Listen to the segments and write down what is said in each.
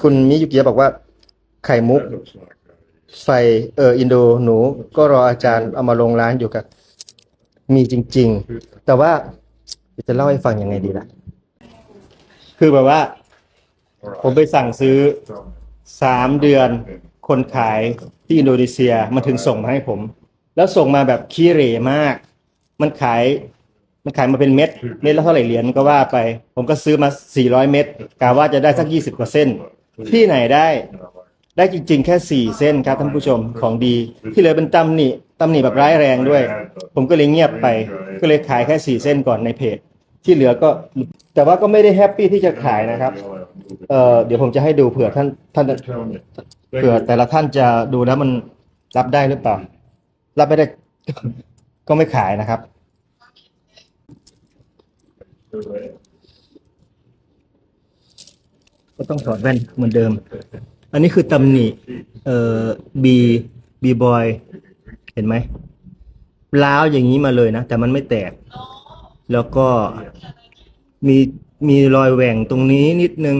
คุณมิยุกิะบอกว่า ไข่มุก ไฟเอออินโดหนู ก็รออาจารย์เอามาลงร้านอยู่กับมีจริง ๆ แต่ว่าจะเล่าให้ฟังยังไงดีล่ะ คือแบบว่า ผมไปสั่งซื้อสามเดือน คนขายที่อินโดนีเซียมาถึงส่งมาให้ผม แล้วส่งมาแบบขี้เรมาก มันขาย มันขายมาเป็นเม็ดเม็ดละเท่าไหร่เหรียญก็ว่าไป ผมก็ซื้อมา 400 เม็ดกะว่าจะได้สัก 20 กว่าเส้น ที่ไหนได้ ได้จริง ๆ แค่ 4 เส้นครับท่านผู้ชมของดี ที่เหลือเป็นตำหนิตำหนิแบบร้ายแรงด้วย ผมก็เลยเงียบไป ก็เลยขายแค่ 4 เส้นก่อนในเพจ ที่เหลือก็แต่ว่าก็ไม่ได้แฮปปี้ที่จะขายนะครับเออเดี๋ยวผมจะให้ดูเผื่อท่านท่าน Tell me. เผื่อแต่ละท่านจะดูแล้วมันรับได้หรือเปล่ารับไม่ได้ก็ไม่ขายนะครับ ก็ต้องถอดแว่นเหมือนเดิม อันนี้คือตำหนิ เอ่อบีบีบอย เห็นไหมล้าวอย่างนี้มาเลยนะ แต่มันไม่แตก แล้วก็มีมีรอยแหว่งตรงนี้นิดนึง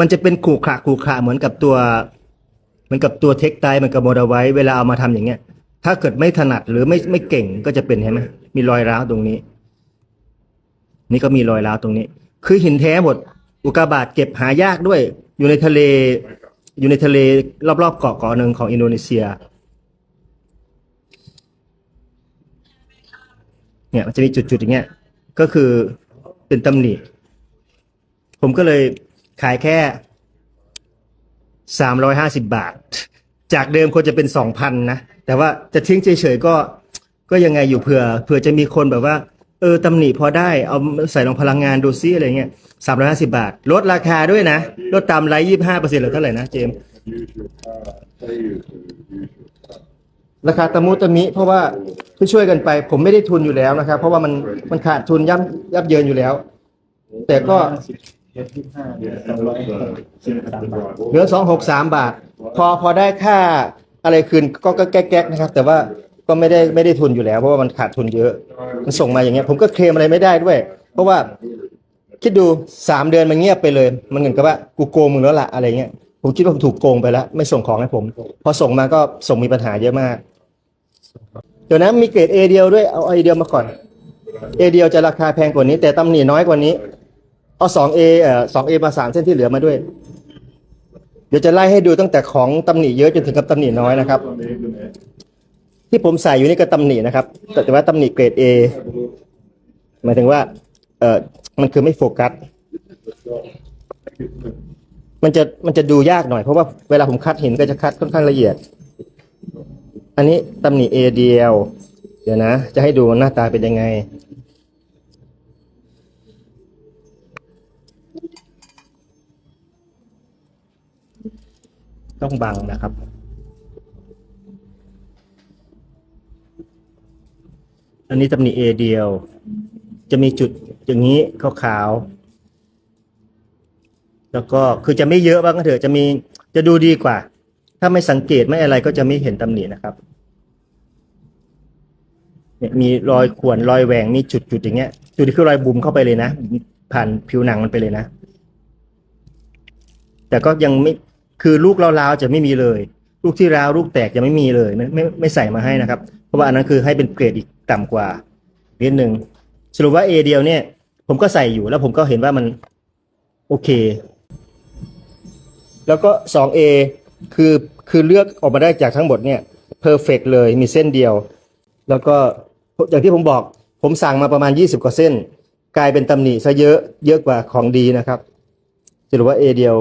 มันจะเป็นขูขระขูขระเหมือนกับตัว เหมือนกับตัวเทคไตเหมือนกับโมดาไว้ เวลาเอามาทำอย่างเงี้ย ถ้าเกิดไม่ถนัดหรือไม่ไม่เก่งก็จะเป็นเห็นไหมมีรอยร้าวตรงนี้ นี่ก็มีรอยร้าวตรงนี้ คือหินแท้หมด อุกกาบาตเก็บหายากด้วย อยู่ในทะเล อยู่ในทะเลรอบๆเกาะเกาะหนึ่งของอินโดนีเซีย เนี่ยมันจะมีจุดๆอย่างเงี้ย ก็คือเป็นตำหนิ ผมก็เลยขายแค่สามร้อยห้าสิบาท จากเดิมควรจะเป็นสองพันนะ แต่ว่าจะทิ้งเฉยๆก็ ก็ยังไงอยู่เผื่อ เผื่อจะมีคนแบบว่า เออตำหนิพอได้เอาใส่ลงพลังงานดูซิอะไรเงี้ยสามร้อยห้าสิบาท ลดราคาด้วยนะ ลดตามไลท์ยี่ห้าเปอร์เซ็นต์หรือเท่าไหร่นะเจมส์ราคาตะมุตะมิ เพราะว่าช่วยกันไป ผมไม่ได้ทุนอยู่แล้วนะครับ เพราะว่ามันมันขาดทุนยับยับเยินอยู่แล้ว แต่ก็เจ็ดสิบห้า Yeah, สอง it ร้อย looks, uh, สิบสาม the บาท right เหลือสองหกสามบาท พอพอได้ค่าอะไรคืนก็ก็แก๊กๆนะครับ แต่ว่า ก็ไม่ได้ไม่ได้ทุนอยู่แล้ว เพราะว่ามันขาดทุนเยอะ มันส่งมาอย่างเงี้ย ผมก็เคลมอะไรไม่ได้ด้วย เพราะว่าคิดดูสามเดือนมันเงียบไปเลย มันเหมือนกับว่ากูโกงมึงแล้วล่ะอะไรเงี้ยผมคิดว่าผมถูกโกงไปแล้ว ไม่ส่งของให้ผม พอส่งมาก็ส่งมีปัญหาเยอะมาก เดี๋ยวนะมีเกรดเอเดียวด้วยเอาเอเดียวมาก่อนเอเดียวจะราคาแพงกว่านี้ แต่ตำหนิน้อยกว่านี้เอาสองเอเอ่อสองเอมาสามเส้นที่เหลือมาด้วย เดี๋ยวจะไล่ให้ดูตั้งแต่ของตำหนิเยอะจนถึงกับตำหนิน้อยนะครับ ที่ผมใส่อยู่นี่ก็ตำหนินะครับ แต่ว่าตำหนิเกรด A หมายถึงว่า เออมันคือไม่โฟกัส มันจะมันจะดูยากหน่อยเพราะว่าเวลาผมคัดหินก็จะคัดค่อนข้างละเอียด อันนี้ตำหนิ A เดียว เดี๋ยวนะ จะให้ดูหน้าตาเป็นยังไง ต้องบังนะครับ อันนี้ตำหนิ A เดียว จะมีจุดอย่างนี้ขาวๆแล้วก็คือจะไม่เยอะบ้างก็เถอะจะมีจะดูดีกว่า ถ้าไม่สังเกตไม่อะไรก็จะไม่เห็นตำหนินะครับเนี่ยมีรอยข่วนรอยแหว่งมีจุดๆอย่างเงี้ย จุดที่คือรอยบุ๋มเข้าไปเลยนะ ผ่านผิวหนังมันไปเลยนะ แต่ก็ยังไม่คือลูกราวๆจะไม่มีเลย ลูกที่ราวลูกแตกจะไม่มีเลย ไม่ไม่ไม่ใส่มาให้นะครับ เพราะว่าอันนั้นคือให้เป็นเกรดอีก ต่ำกว่านิดนึงสรุปว่า A เดียวเนี่ย ผมก็ใส่อยู่แล้วผมก็เห็นว่ามันโอเค แล้วก็ 2A คือคือเลือกออกมาได้จากทั้งหมดเนี่ยเพอร์เฟกเลยมีเส้นเดียว แล้วก็อย่างที่ผมบอก ผมสั่งมาประมาณ 20 กว่าเส้น กลายเป็นตำหนิซะเยอะเยอะกว่าของดีนะครับสรุปว่า A เดียว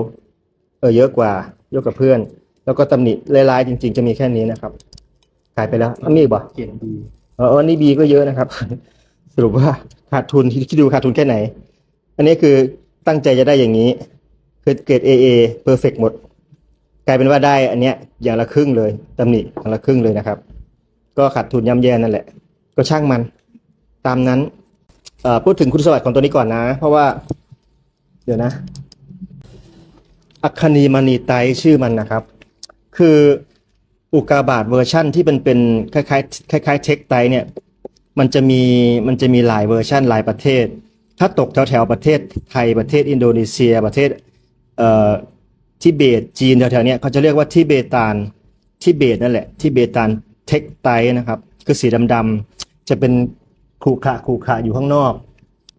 เออเยอะกว่าเยอะกว่าเพื่อน แล้วก็ตำหนิลายๆจริง ๆ จะมีแค่นี้นะครับขายไปแล้วอันนี้อีกบ่เขียนดี เอออันนี้บีก็เยอะนะครับ สรุปว่าขาดทุนคิดดูขาดทุนแค่ไหน อันนี้คือตั้งใจจะได้อย่างนี้ คือเกรด AA perfect หมด กลายเป็นว่าได้อันเนี้ยอย่างละครึ่งเลยตำหนิอย่างละครึ่งเลยนะครับ ก็ขาดทุนย่ำแย่นั่นแหละ ก็ช่างมัน ตามนั้นพูดถึงคุณสวัสดิ์ของตัวนี้ก่อนนะ เพราะว่า เดี๋ยวนะ อัคคณีมณีไตชื่อมันนะครับ คือ อุกาบาตเวอร์ชั่นที่มันเป็นคล้ายๆคล้ายๆเทคไตเนี่ยมันจะมีมันจะมีหลายเวอร์ชันหลายประเทศ ถ้าตกแถวแถวประเทศไทยประเทศอินโดนีเซียประเทศเอ่อทิเบตจีนแถวๆเนี้ยเขาจะเรียกว่าทิเบตานทิเบตนั่นแหละทิเบตานเทคไตนะครับคือสีดำๆจะเป็นขรุขระขรุขระอยู่ข้างนอก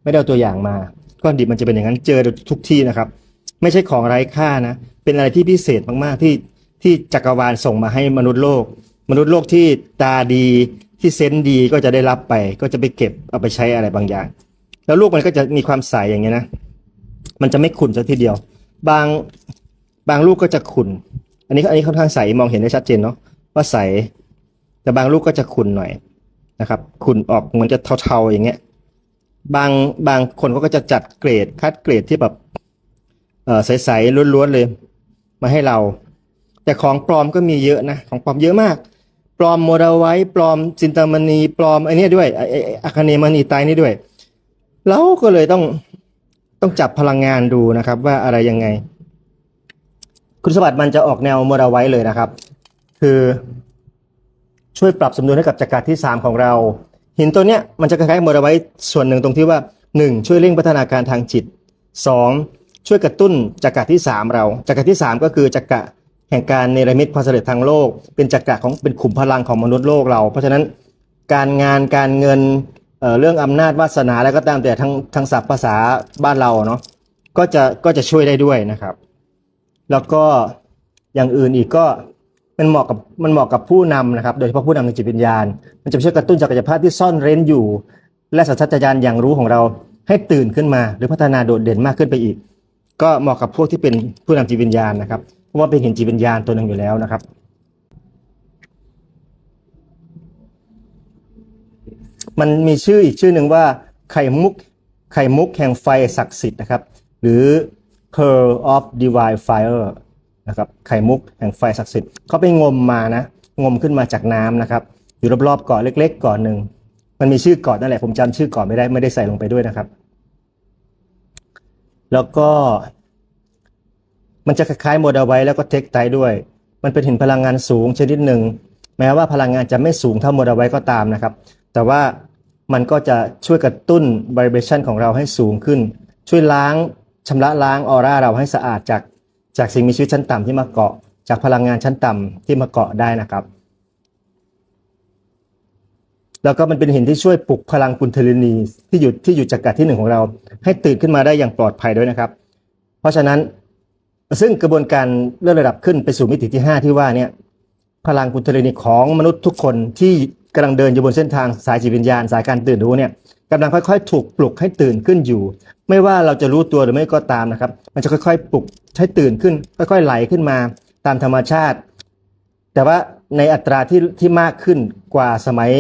ไม่ได้เอาตัวอย่างมาก้อนดิบมันจะเป็นอย่างนั้นเจอทุกที่นะครับ ไม่ใช่ของไร้ค่านะ เป็นอะไรที่พิเศษมากๆที่ ที่จักรวาลส่งมาให้มนุษย์โลก มนุษย์โลกที่ตาดีที่เซนดีก็จะได้รับไป ก็จะไปเก็บเอาไปใช้อะไรบางอย่าง แล้วลูกมันก็จะมีความใสอย่างเงี้ยนะ มันจะไม่ขุ่นซะทีเดียว บางบางลูกก็จะขุ่น อันนี้อันนี้ค่อนข้างใสมองเห็นได้ชัดเจนเนาะว่าใส แต่บางลูกก็จะขุ่นหน่อยนะครับขุ่นออกเหมือนจะเทาๆอย่างเงี้ย บางบางคนก็จะจัดเกรดคัดเกรดที่แบบเออใสๆล้วนๆเลย มาให้เรา แต่ของปลอมก็มีเยอะนะ ของปลอมเยอะมาก ปลอมโมดาไว้ปลอมจินตามณีปลอมไอเนี้ยด้วยไอไอ้ไอ้อาคเนมณีไตรนี่ด้วยเราก็เลยต้องต้องจับพลังงานดูนะครับ ว่าอะไรยังไง คุณสมบัติมันจะออกแนวโมดาไว้เลยนะครับ คือช่วยปรับสมดุลให้กับจักรที่ 3 ของเรา หินตัวเนี้ยมันจะคล้ายๆโมดาไว้ส่วนหนึ่งตรงที่ว่า 1. ช่วยเร่งพัฒนาการทางจิต 2. ช่วยกระตุ้นจักรที่ 3 เราจักรที่ 3 ก็คือจักระ แห่งการเนรมิตความสำเร็จทางโลก เป็นจักระของเป็นขุมพลังของมนุษย์โลกเรา เพราะฉะนั้นการงานการเงินเเรื่องอำนาจวาสนาแล้วก็ตามแต่ทางทางศัพท์ภาษาบ้านเราเนาะก็จะก็จะช่วยได้ด้วยนะครับ แล้วก็อย่างอื่นอีกก็มันเหมาะกับมันเหมาะกับผู้นำนะครับ โดยเฉพาะผู้นำในจิตวิญญาณ มันจะช่วยกระตุ้นศักยภาพที่ซ่อนเร้นอยู่ และสัญชาตญาณอย่างรู้ของเราให้ตื่นขึ้นมา หรือพัฒนาโดดเด่นมากขึ้นไปอีก ก็เหมาะกับพวกที่เป็นผู้นำจิตวิญญาณนะครับ เพราะว่าเป็นเห็นจิตวิญญาณตัวหนึ่งอยู่แล้วนะครับ มันมีชื่ออีกชื่อหนึ่งว่าไข่มุกไข่มุกแห่งไฟศักดิ์สิทธิ์นะครับ หรือ pearl of divine fire นะครับไข่มุกแห่งไฟศักดิ์สิทธิ์เขาไปงมมานะ งมขึ้นมาจากน้ำนะครับ อยู่รอบๆเกาะเล็กๆเกาะหนึ่งมันมีชื่อเกาะนั่นแหละผมจำชื่อเกาะไม่ได้ไม่ได้ใส่ลงไปด้วยนะครับ แล้วก็ มันจะคล้ายๆโมเดลไว้แล้วก็เทคไตด้วย มันเป็นหินพลังงานสูงชนิดหนึ่ง แม้ว่าพลังงานจะไม่สูงเท่าโมเดลไว้ก็ตามนะครับ แต่ว่ามันก็จะช่วยกระตุ้น vibration ของเราให้สูงขึ้น ช่วยล้างชำระล้างออร่าเราให้สะอาดจากจากสิ่งมีชีวิตชั้นต่ำที่มาเกาะ จากพลังงานชั้นต่ำที่มาเกาะได้นะครับ แล้วก็มันเป็นหินที่ช่วยปลุกพลังกุนเทลินีที่อยู่ที่อยู่จักรที่หนึ่งของเรา ให้ตื่นขึ้นมาได้อย่างปลอดภัยด้วยนะครับ เพราะฉะนั้น ซึ่งกระบวนการเลื่อนระดับขึ้นไปสู่มิติที่ 5 ที่ว่าเนี่ยพลังกุนเทลินีของมนุษย์ทุกคนที่กำลังเดินอยู่บนเส้นทางสายจิตวิญญาณสายการตื่นรู้เนี่ยกำลังค่อยๆ ถูกปลุกให้ตื่นขึ้นอยู่ ไม่ว่าเราจะรู้ตัวหรือไม่ก็ตามนะครับ มันจะค่อยๆ ปลุกให้ตื่นขึ้น ค่อยๆ ไหลขึ้นมาตามธรรมชาติ แต่ว่าในอัตราที่ที่มากขึ้นกว่าสมัย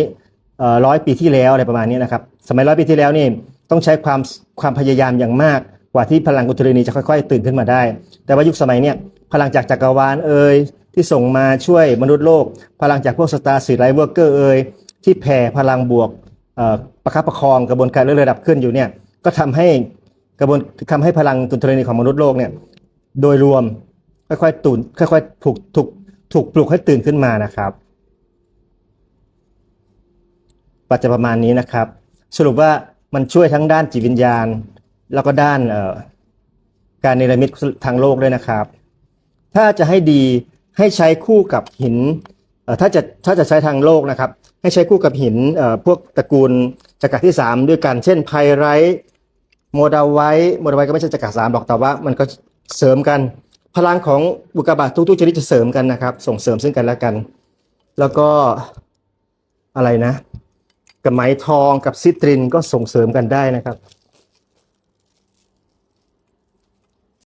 ร้อยปีที่แล้วอะไรประมาณนี้นะครับ สมัยร้อยปีที่แล้วนี่ต้องใช้ความความพยายามอย่างมาก กว่าที่พลังกุตรินีจะค่อยๆ ตื่นขึ้นมาได้ แต่ว่ายุคสมัยเนี่ยพลังจากจักรวาลเอ่ยที่ส่งมาช่วยมนุษย์โลก พลังจากพวกสตาร์สีไลเวอร์เกอร์เอ่ยที่แผ่พลังบวกประคับประคองกระบวนการเลื่อนระดับขึ้นอยู่เนี่ยก็ทำให้กระบวนทำให้พลังกุตรินีของมนุษย์โลกเนี่ยโดยรวมค่อยๆตื่นค่อยๆถูกถูกถูกปลุกให้ตื่นขึ้นมานะครับก็จะประมาณนี้นะครับ สรุปว่ามันช่วยทั้งด้านจิตวิญญาณ แล้วก็ด้านการเนรมิตทางโลกด้วยนะครับ ถ้าจะให้ดีให้ใช้คู่กับหินถ้าจะถ้าจะใช้ทางโลกนะครับ ให้ใช้คู่กับหินพวกตระกูลจักรที่ 3 ด้วยกัน เช่นไพไรท์โมดาไวท์โมดาไวท์ก็ไม่ใช่จักรสามหรอกแต่ว่ามันก็เสริมกัน พลังของบุกกาบาตทุกๆชนิดจะเสริมกันนะครับ ส่งเสริมซึ่งกันและกัน แล้วก็อะไรนะ กับไหมทองกับซิตรินก็ส่งเสริมกันได้นะครับ